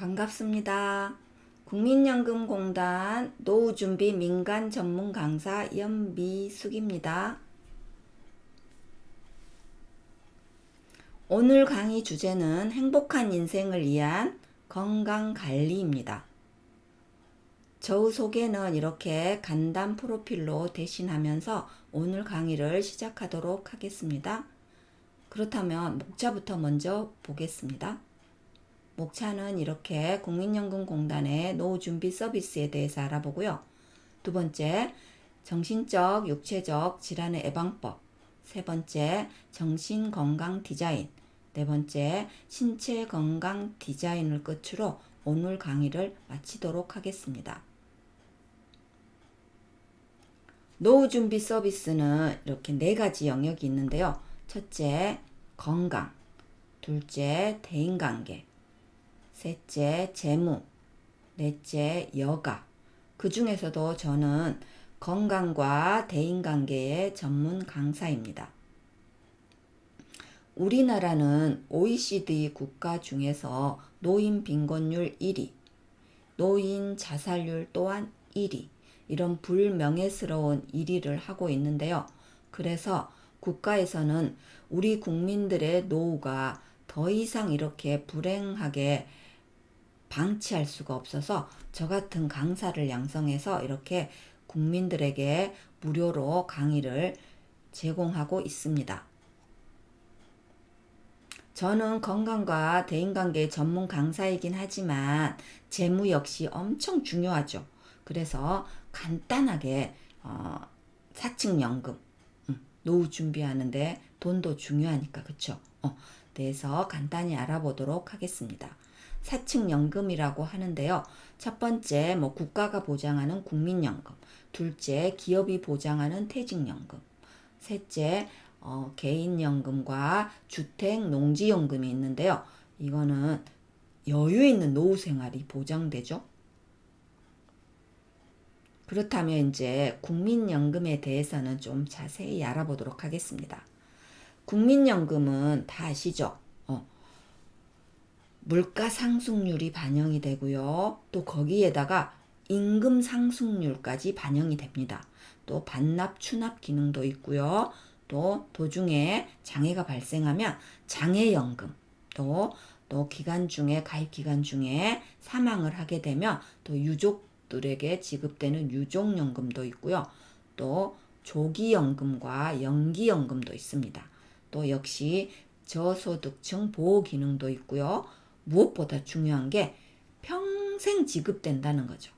반갑습니다. 국민연금공단 노후준비 민간 전문 강사 연미숙입니다. 오늘 강의 주제는 행복한 인생을 위한 건강관리입니다. 저우 소개는 이렇게 간단 프로필로 대신하면서 오늘 강의를 시작하도록 하겠습니다. 그렇다면 목차부터 먼저 보겠습니다. 목차는 이렇게 국민연금공단의 노후준비 서비스에 대해서 알아보고요. 두 번째, 정신적, 육체적 질환의 예방법. 세 번째, 정신건강 디자인. 네 번째, 신체 건강 디자인을 끝으로 오늘 강의를 마치도록 하겠습니다. 노후 준비 서비스는 이렇게 네 가지 영역이 있는데요. 첫째, 건강. 둘째, 대인관계. 셋째, 재무. 넷째, 여가. 그 중에서도 저는 건강과 대인관계의 전문 강사입니다. 우리나라는 OECD 국가 중에서 노인 빈곤율 1위, 노인 자살률 또한 1위, 이런 불명예스러운 1위를 하고 있는데요. 그래서 국가에서는 우리 국민들의 노후가 더 이상 이렇게 불행하게 방치할 수가 없어서 저 같은 강사를 양성해서 이렇게 국민들에게 무료로 강의를 제공하고 있습니다. 저는 건강과 대인관계 전문 강사이긴 하지만 재무 역시 엄청 중요하죠. 그래서 간단하게 어, 사칙연금 음, 노후 준비하는데 돈도 중요하니까 그쵸? 어, 대해서 간단히 알아보도록 하겠습니다. 사칙연금이라고 하는데요. 첫 번째 뭐 국가가 보장하는 국민연금, 둘째 기업이 보장하는 퇴직연금, 셋째 어, 개인연금과 주택 농지연금이 있는데요. 이거는 여유 있는 노후 생활이 보장되죠. 그렇다면 이제 국민연금에 대해서는 좀 자세히 알아보도록 하겠습니다. 국민연금은 다 아시죠? 어, 물가 상승률이 반영이 되고요. 또 거기에다가 임금 상승률까지 반영이 됩니다. 또 반납 추납 기능도 있고요. 또 도중에 장애가 발생하면 장애연금 또 또 기간 중에 가입 기간 중에 사망을 하게 되면 또 유족들에게 지급되는 유족연금도 있고요. 또 조기연금과 연기연금도 있습니다. 또 역시 저소득층 보호 기능도 있고요. 무엇보다 중요한 게 평생 지급된다는 거죠.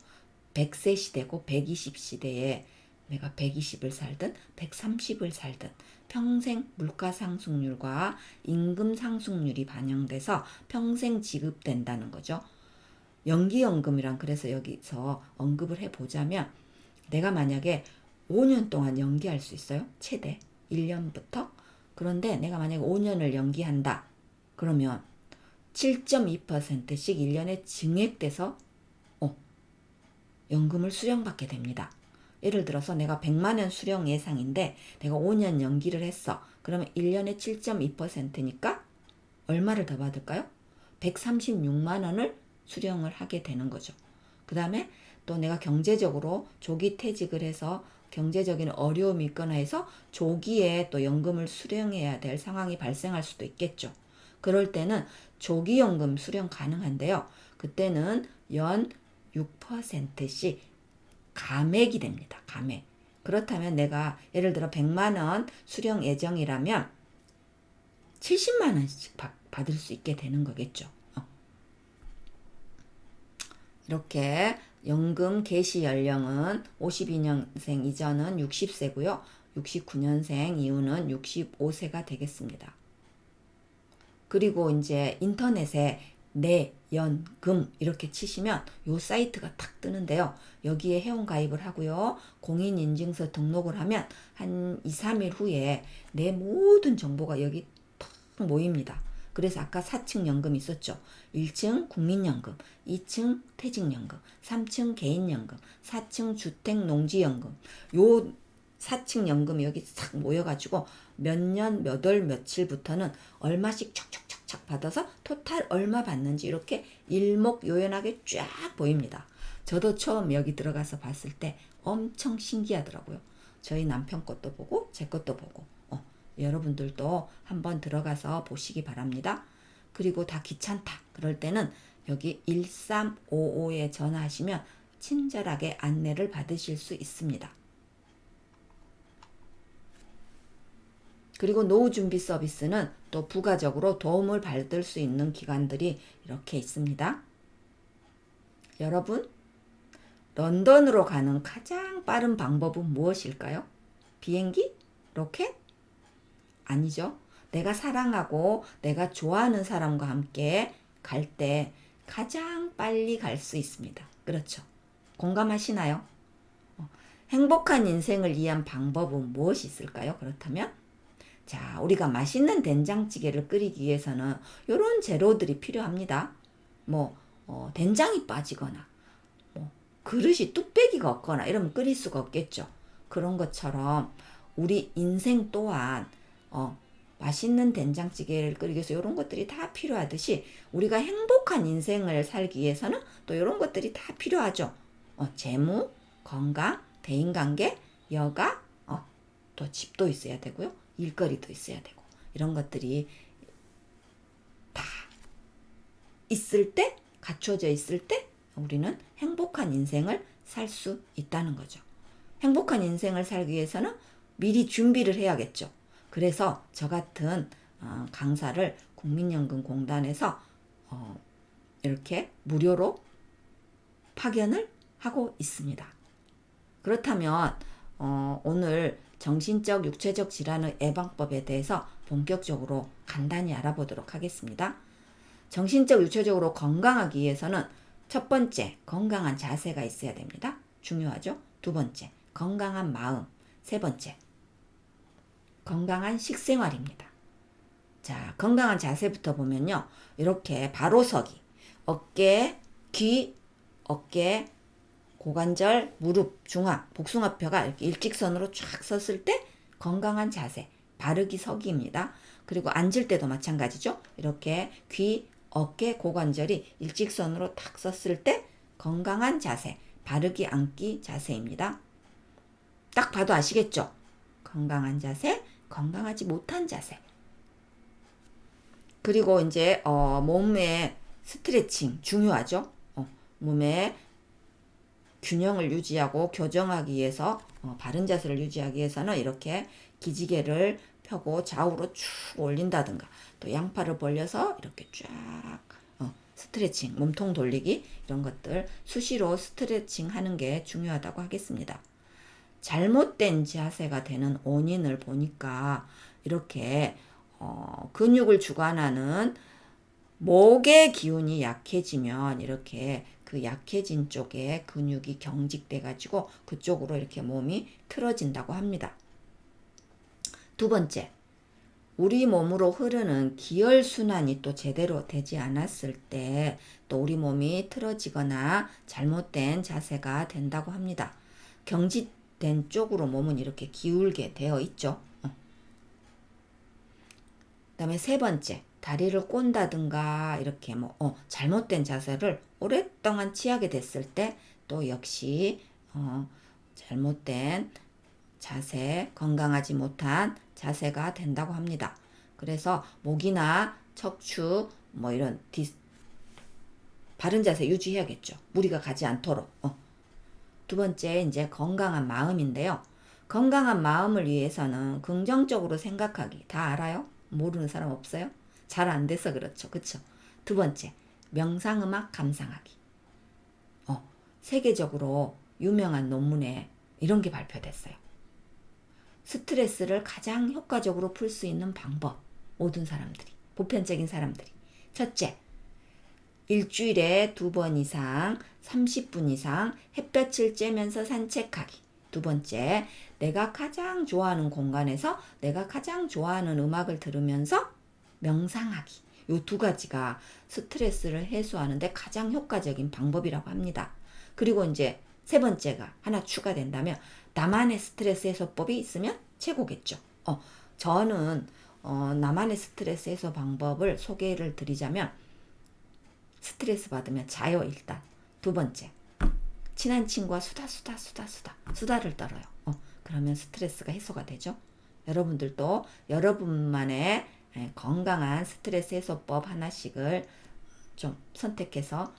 100세 시대고 120 시대에 내가 120을 살든 130을 살든 평생 물가 상승률과 임금 상승률이 반영돼서 평생 지급된다는 거죠. 연기연금이란 그래서 여기서 언급을 해보자면 내가 만약에 5년 동안 연기할 수 있어요. 최대 1년부터. 그런데 내가 만약에 5년을 연기한다. 그러면 7.2%씩 1년에 증액돼서 어, 연금을 수령받게 됩니다. 예를 들어서 내가 100만 원 수령 예상인데 내가 5년 연기를 했어. 그러면 1년에 7.2%니까 얼마를 더 받을까요? 136만 원을 수령을 하게 되는 거죠. 그 다음에 또 내가 경제적으로 조기 퇴직을 해서 경제적인 어려움이 있거나 해서 조기에 또 연금을 수령해야 될 상황이 발생할 수도 있겠죠. 그럴 때는 조기연금 수령 가능한데요. 그때는 연 6%씩 감액이 됩니다. 감액. 그렇다면 내가 예를 들어 100만 원 수령 예정이라면 70만 원씩 받, 받을 수 있게 되는 거겠죠. 어. 이렇게 연금 개시 연령은 52년생 이전은 60세고요. 69년생 이후는 65세가 되겠습니다. 그리고 이제 인터넷에 내 연금 이렇게 치시면 요 사이트가 탁 뜨는데요. 여기에 회원 가입을 하고요. 공인 인증서 등록을 하면 한 2, 3일 후에 내 모든 정보가 여기 탁 모입니다. 그래서 아까 4층 연금 있었죠. 1층 국민연금, 2층 퇴직연금, 3층 개인연금, 4층 주택농지연금. 요 4층 연금이 여기 싹 모여가지고 몇 년, 몇 월, 며칠부터는 얼마씩 착착 받아서 토탈 얼마 받는지 이렇게 일목요연하게 쫙 보입니다. 저도 처음 여기 들어가서 봤을 때 엄청 신기하더라고요. 저희 남편 것도 보고 제 것도 보고 어, 여러분들도 한번 들어가서 보시기 바랍니다. 그리고 다 귀찮다 그럴 때는 여기 1355에 전화하시면 친절하게 안내를 받으실 수 있습니다. 그리고 노후 준비 서비스는 또 부가적으로 도움을 받을 수 있는 기관들이 이렇게 있습니다. 여러분, 런던으로 가는 가장 빠른 방법은 무엇일까요? 비행기? 로켓? 아니죠. 내가 사랑하고 내가 좋아하는 사람과 함께 갈 때 가장 빨리 갈 수 있습니다. 그렇죠. 공감하시나요? 어, 행복한 인생을 위한 방법은 무엇이 있을까요? 그렇다면 자, 우리가 맛있는 된장찌개를 끓이기 위해서는 이런 재료들이 필요합니다. 뭐 어, 된장이 빠지거나 뭐 그릇이 뚝배기가 없거나 이러면 끓일 수가 없겠죠. 그런 것처럼 우리 인생 또한 어, 맛있는 된장찌개를 끓이기 위해서 이런 것들이 다 필요하듯이 우리가 행복한 인생을 살기 위해서는 또 이런 것들이 다 필요하죠. 어, 재무, 건강, 대인관계, 여가, 어, 또 집도 있어야 되고요. 일거리도 있어야 되고 이런 것들이 다 있을 때 갖춰져 있을 때 우리는 행복한 인생을 살 수 있다는 거죠. 행복한 인생을 살기 위해서는 미리 준비를 해야겠죠. 그래서 저 같은 어, 강사를 국민연금공단에서 어, 이렇게 무료로 파견을 하고 있습니다. 그렇다면 어, 오늘 정신적, 육체적 질환의 예방법에 대해서 본격적으로 간단히 알아보도록 하겠습니다. 정신적, 육체적으로 건강하기 위해서는 첫 번째, 건강한 자세가 있어야 됩니다. 중요하죠? 두 번째, 건강한 마음. 세 번째, 건강한 식생활입니다. 자, 건강한 자세부터 보면요. 이렇게 바로 서기. 어깨, 귀, 어깨, 고관절, 무릎, 중앙, 복숭아뼈가 일직선으로 쫙 섰을 때 건강한 자세, 바르기 서기입니다. 그리고 앉을 때도 마찬가지죠. 이렇게 귀, 어깨, 고관절이 일직선으로 탁 섰을 때 건강한 자세, 바르기 앉기 자세입니다. 딱 봐도 아시겠죠? 건강한 자세, 건강하지 못한 자세. 그리고 이제 어, 몸의 스트레칭 중요하죠. 어, 몸에 균형을 유지하고 교정하기 위해서 어, 바른 자세를 유지하기 위해서는 이렇게 기지개를 펴고 좌우로 쭉 올린다든가 또 양팔을 벌려서 이렇게 쫙 어, 스트레칭 몸통 돌리기 이런 것들 수시로 스트레칭 하는 게 중요하다고 하겠습니다. 잘못된 자세가 되는 원인을 보니까 이렇게 어, 근육을 주관하는 목의 기운이 약해지면 이렇게 그 약해진 쪽에 근육이 경직돼 가지고 그쪽으로 이렇게 몸이 틀어진다고 합니다. 두 번째, 우리 몸으로 흐르는 기혈 순환이 또 제대로 되지 않았을 때 또 우리 몸이 틀어지거나 잘못된 자세가 된다고 합니다. 경직된 쪽으로 몸은 이렇게 기울게 되어 있죠. 어. 그다음에 세 번째, 다리를 꼰다든가 이렇게 뭐 어, 잘못된 자세를 오랫동안 취하게 됐을 때 또 역시 어, 잘못된 자세, 건강하지 못한 자세가 된다고 합니다. 그래서 목이나 척추 뭐 이런 디, 바른 자세 유지해야겠죠. 무리가 가지 않도록. 어. 두 번째 이제 건강한 마음인데요. 건강한 마음을 위해서는 긍정적으로 생각하기 다 알아요? 모르는 사람 없어요? 잘 안 돼서 그렇죠. 그쵸? 두 번째, 명상음악 감상하기. 어, 세계적으로 유명한 논문에 이런 게 발표됐어요. 스트레스를 가장 효과적으로 풀 수 있는 방법. 모든 사람들이, 보편적인 사람들이. 첫째, 일주일에 두 번 이상, 30분 이상 햇볕을 쬐면서 산책하기. 두 번째, 내가 가장 좋아하는 공간에서 내가 가장 좋아하는 음악을 들으면서 명상하기. 요 두 가지가 스트레스를 해소하는데 가장 효과적인 방법이라고 합니다. 그리고 이제 세 번째가 하나 추가된다면 나만의 스트레스 해소법이 있으면 최고겠죠. 어, 저는 어, 나만의 스트레스 해소 방법을 소개를 드리자면 스트레스 받으면 자요 일단 두 번째 친한 친구와 수다 수다 수다 수다 수다를 떨어요. 어, 그러면 스트레스가 해소가 되죠. 여러분들도 여러분만의 예, 건강한 스트레스 해소법 하나씩을 좀 선택해서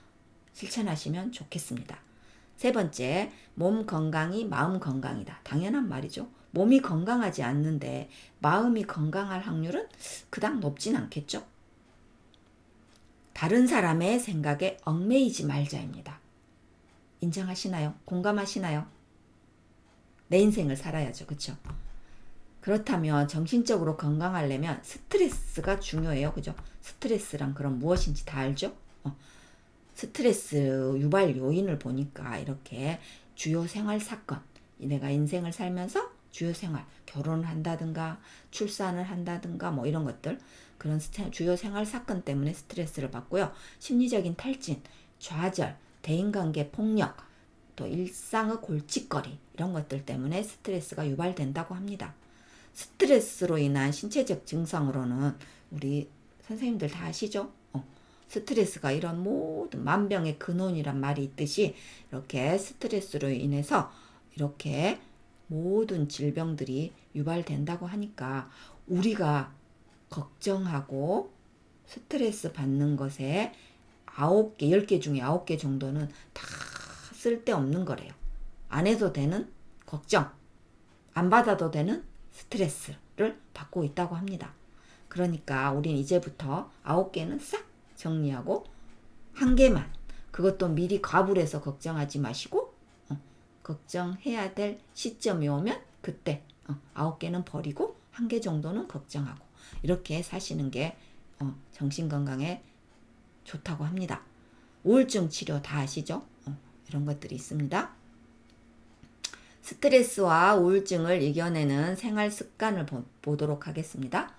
실천하시면 좋겠습니다. 세 번째, 몸 건강이 마음 건강이다. 당연한 말이죠. 몸이 건강하지 않는데 마음이 건강할 확률은 그닥 높진 않겠죠? 다른 사람의 생각에 얽매이지 말자입니다. 인정하시나요? 공감하시나요? 내 인생을 살아야죠. 그쵸? 그렇다면 정신적으로 건강하려면 스트레스가 중요해요. 그죠? 스트레스란 그럼 무엇인지 다 알죠? 어. 스트레스 유발 요인을 보니까 이렇게 주요 생활 사건, 내가 인생을 살면서 주요 생활, 결혼을 한다든가 출산을 한다든가 뭐 이런 것들 그런 주요 생활 사건 때문에 스트레스를 받고요. 심리적인 탈진, 좌절, 대인관계 폭력, 또 일상의 골칫거리 이런 것들 때문에 스트레스가 유발된다고 합니다. 스트레스로 인한 신체적 증상으로는 우리 선생님들 다 아시죠? 어, 스트레스가 이런 모든 만병의 근원이란 말이 있듯이 이렇게 스트레스로 인해서 이렇게 모든 질병들이 유발된다고 하니까 우리가 걱정하고 스트레스 받는 것에 아홉 개, 열개 중에 아홉 개 정도는 다 쓸데없는 거래요. 안 해도 되는 걱정, 안 받아도 되는 스트레스를 받고 있다고 합니다. 그러니까 우린 이제부터 아홉 개는 싹 정리하고 한 개만 그것도 미리 과불해서 걱정하지 마시고 어, 걱정해야 될 시점이 오면 그때 어, 아홉 개는 버리고 한 개 정도는 걱정하고 이렇게 사시는 게 어, 정신 건강에 좋다고 합니다. 우울증 치료 다 아시죠? 어, 이런 것들이 있습니다. 스트레스와 우울증을 이겨내는 생활 습관을 보, 보도록 하겠습니다.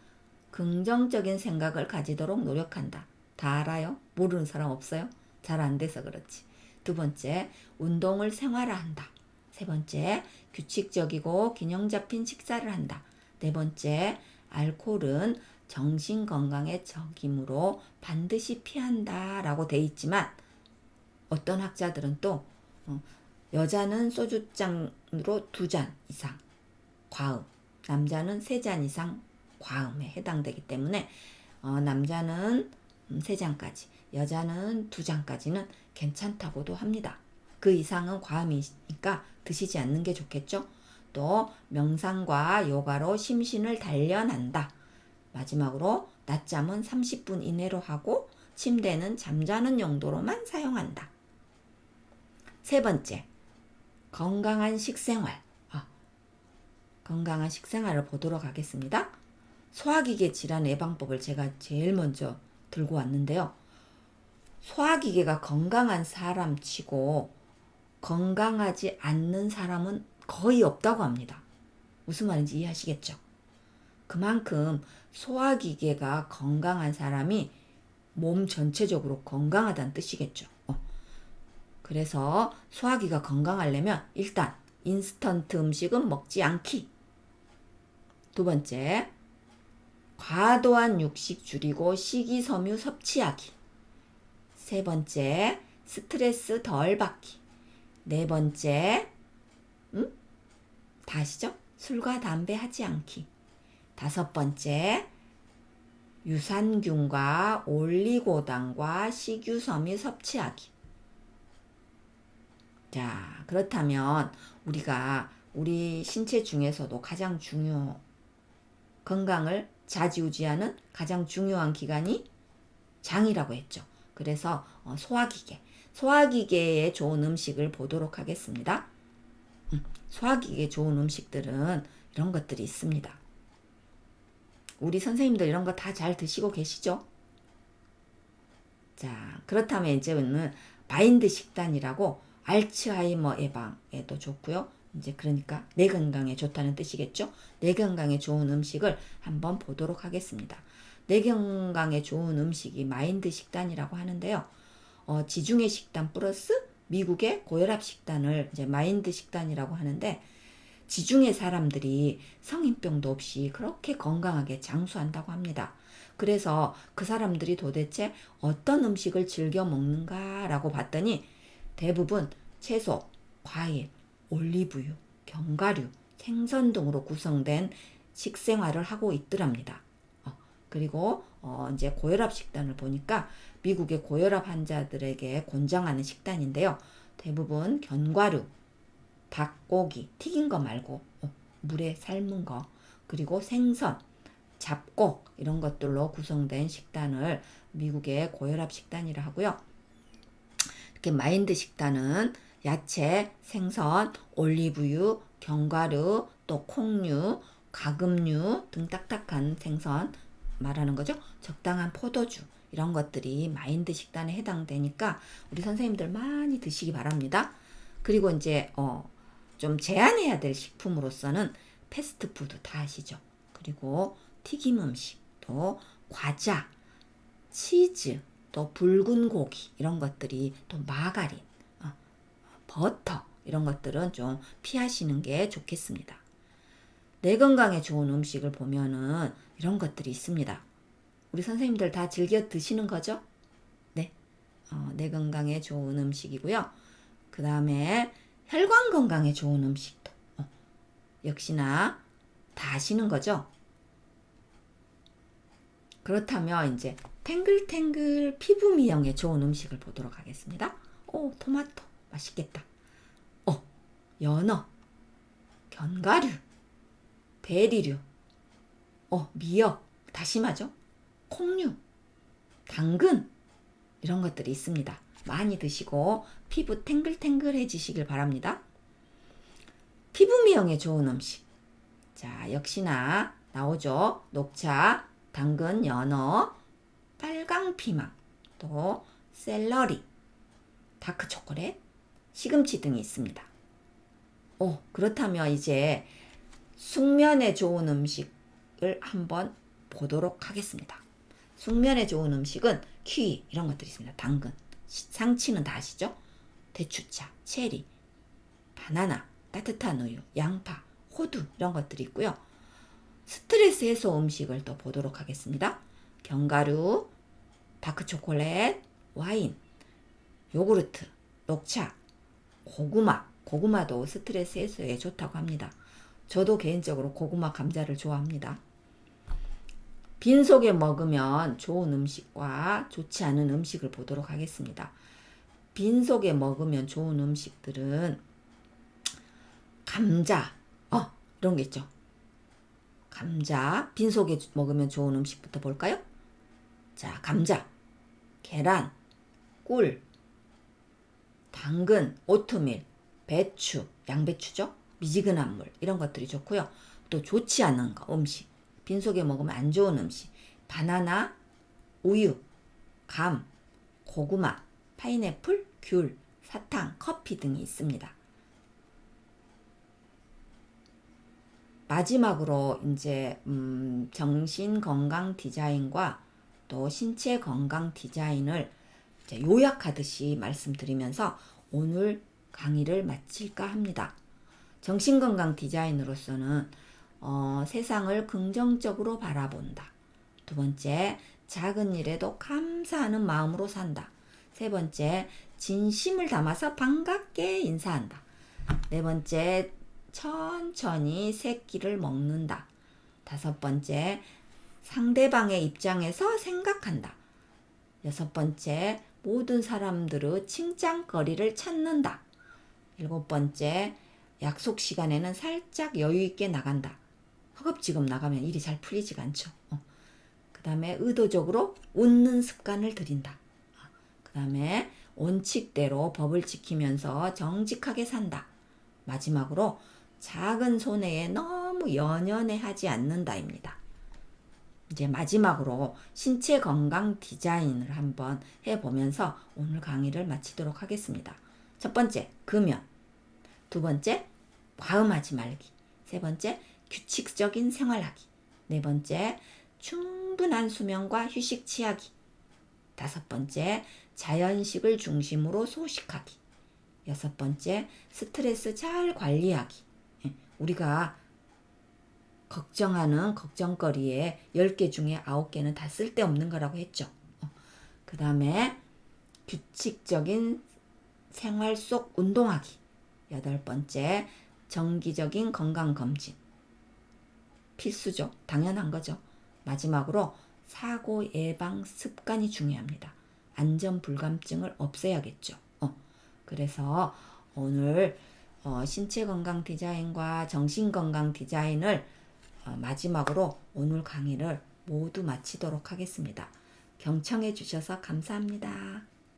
긍정적인 생각을 가지도록 노력한다. 다 알아요? 모르는 사람 없어요? 잘 안 돼서 그렇지. 두 번째, 운동을 생활화한다. 세 번째, 규칙적이고 균형 잡힌 식사를 한다. 네 번째, 알코올은 정신 건강의 적이므로 반드시 피한다. 라고 돼 있지만, 어떤 학자들은 또, 어, 여자는 소주잔으로 두 잔 이상 과음, 남자는 세 잔 이상 과음에 해당되기 때문에 어, 남자는 음, 세 잔까지, 여자는 두 잔까지는 괜찮다고도 합니다. 그 이상은 과음이니까 드시지 않는 게 좋겠죠? 또 명상과 요가로 심신을 단련한다. 마지막으로 낮잠은 30분 이내로 하고 침대는 잠자는 용도로만 사용한다. 세 번째, 건강한 식생활. 아, 건강한 식생활을 보도록 하겠습니다. 소화기계 질환 예방법을 제가 제일 먼저 들고 왔는데요. 소화기계가 건강한 사람 치고 건강하지 않는 사람은 거의 없다고 합니다. 무슨 말인지 이해하시겠죠? 그만큼 소화기계가 건강한 사람이 몸 전체적으로 건강하다는 뜻이겠죠. 그래서 소화기가 건강하려면 일단 인스턴트 음식은 먹지 않기. 두 번째, 과도한 육식 줄이고 식이섬유 섭취하기. 세 번째, 스트레스 덜 받기. 네 번째, 음? 다시죠? 술과 담배 하지 않기. 다섯 번째, 유산균과 올리고당과 식유섬유 섭취하기. 자, 그렇다면 우리가 우리 신체 중에서도 가장 중요, 건강을 자지우지하는 가장 중요한 기관이 장이라고 했죠. 그래서 어, 소화기계, 소화기계에 좋은 음식을 보도록 하겠습니다. 음, 소화기계에 좋은 음식들은 이런 것들이 있습니다. 우리 선생님들 이런 거 다 잘 드시고 계시죠? 자, 그렇다면 이제는 마인드 식단이라고 알츠하이머 예방에도 좋고요. 이제 그러니까 뇌 건강에 좋다는 뜻이겠죠. 뇌 건강에 좋은 음식을 한번 보도록 하겠습니다. 뇌 건강에 좋은 음식이 마인드 식단이라고 하는데요. 어, 지중해 식단 플러스 미국의 고혈압 식단을 이제 마인드 식단이라고 하는데 지중해 사람들이 성인병도 없이 그렇게 건강하게 장수한다고 합니다. 그래서 그 사람들이 도대체 어떤 음식을 즐겨 먹는가라고 봤더니 대부분 채소, 과일, 올리브유, 견과류, 생선 등으로 구성된 식생활을 하고 있더랍니다. 어, 그리고 어, 이제 고혈압 식단을 보니까 미국의 고혈압 환자들에게 권장하는 식단인데요. 대부분 견과류, 닭고기, 튀긴 거 말고 어, 물에 삶은 거, 그리고 생선, 잡곡 이런 것들로 구성된 식단을 미국의 고혈압 식단이라 하고요. 마인드 식단은 야채, 생선, 올리브유, 견과류, 또 콩류, 가금류 등 딱딱한 생선 말하는 거죠. 적당한 포도주 이런 것들이 마인드 식단에 해당되니까 우리 선생님들 많이 드시기 바랍니다. 그리고 이제 어, 좀 제한해야 될 식품으로서는 패스트푸드 다 아시죠? 그리고 튀김 음식, 또 과자, 치즈, 또 붉은 고기 이런 것들이 또 마가린, 어, 버터 이런 것들은 좀 피하시는 게 좋겠습니다. 내 건강에 좋은 음식을 보면은 이런 것들이 있습니다. 우리 선생님들 다 즐겨 드시는 거죠? 네. 어, 내 건강에 좋은 음식이고요. 그 다음에 혈관 건강에 좋은 음식도 어, 역시나 다 아시는 거죠? 그렇다면 이제 탱글탱글 피부 미용에 좋은 음식을 보도록 하겠습니다. 오, 토마토 맛있겠다. 어, 연어, 견과류, 베리류, 어, 미역, 다시마죠? 콩류, 당근 이런 것들이 있습니다. 많이 드시고 피부 탱글탱글해지시길 바랍니다. 피부 미용에 좋은 음식. 자, 역시나 나오죠. 녹차, 당근, 연어, 빨강 피망, 또 샐러리, 다크 초콜릿, 시금치 등이 있습니다. 오, 그렇다면 이제 숙면에 좋은 음식을 한번 보도록 하겠습니다. 숙면에 좋은 음식은 키위 이런 것들이 있습니다. 당근, 상치는 다 아시죠? 대추차, 체리, 바나나, 따뜻한 우유, 양파, 호두 이런 것들이 있고요. 스트레스 해소 음식을 또 보도록 하겠습니다. 견과류, 다크 초콜릿, 와인, 요구르트, 녹차, 고구마. 고구마도 스트레스 해소에 좋다고 합니다. 저도 개인적으로 고구마 감자를 좋아합니다. 빈속에 먹으면 좋은 음식과 좋지 않은 음식을 보도록 하겠습니다. 빈속에 먹으면 좋은 음식들은 감자, 어, 이런 게 있죠. 감자, 빈속에 먹으면 좋은 음식부터 볼까요? 자, 감자, 계란, 꿀, 당근, 오트밀, 배추, 양배추죠? 미지근한 물, 이런 것들이 좋고요. 또 좋지 않은 거, 음식. 빈속에 먹으면 안 좋은 음식. 바나나, 우유, 감, 고구마, 파인애플, 귤, 사탕, 커피 등이 있습니다. 마지막으로 이제 음, 정신 건강 디자인과 또 신체 건강 디자인을 요약하듯이 말씀드리면서 오늘 강의를 마칠까 합니다. 정신 건강 디자인으로서는 어, 세상을 긍정적으로 바라본다. 두 번째, 작은 일에도 감사하는 마음으로 산다. 세 번째, 진심을 담아서 반갑게 인사한다. 네 번째, 천천히 새끼를 먹는다. 다섯 번째, 상대방의 입장에서 생각한다. 여섯 번째, 모든 사람들의 칭찬거리를 찾는다. 일곱 번째, 약속 시간에는 살짝 여유 있게 나간다. 허겁지겁 나가면 일이 잘 풀리지가 않죠. 어. 그 다음에 의도적으로 웃는 습관을 들인다. 어. 그 다음에 원칙대로 법을 지키면서 정직하게 산다. 마지막으로 작은 손해에 너무 연연해 하지 않는다입니다. 이제 마지막으로 신체 건강 디자인을 한번 해보면서 오늘 강의를 마치도록 하겠습니다. 첫 번째, 금연. 두 번째, 과음하지 말기. 세 번째, 규칙적인 생활하기. 네 번째, 충분한 수면과 휴식 취하기. 다섯 번째, 자연식을 중심으로 소식하기. 여섯 번째, 스트레스 잘 관리하기. 예, 우리가 걱정하는 걱정거리에 10개 중에 9개는 다 쓸데없는 거라고 했죠. 그 다음에 규칙적인 생활 속 운동하기. 여덟 번째, 정기적인 건강검진. 필수죠. 당연한 거죠. 마지막으로 사고 예방 습관이 중요합니다. 안전 불감증을 없애야겠죠. 어, 그래서 오늘 어, 신체 건강 디자인과 정신 건강 디자인을 어, 마지막으로 오늘 강의를 모두 마치도록 하겠습니다. 경청해 주셔서 감사합니다.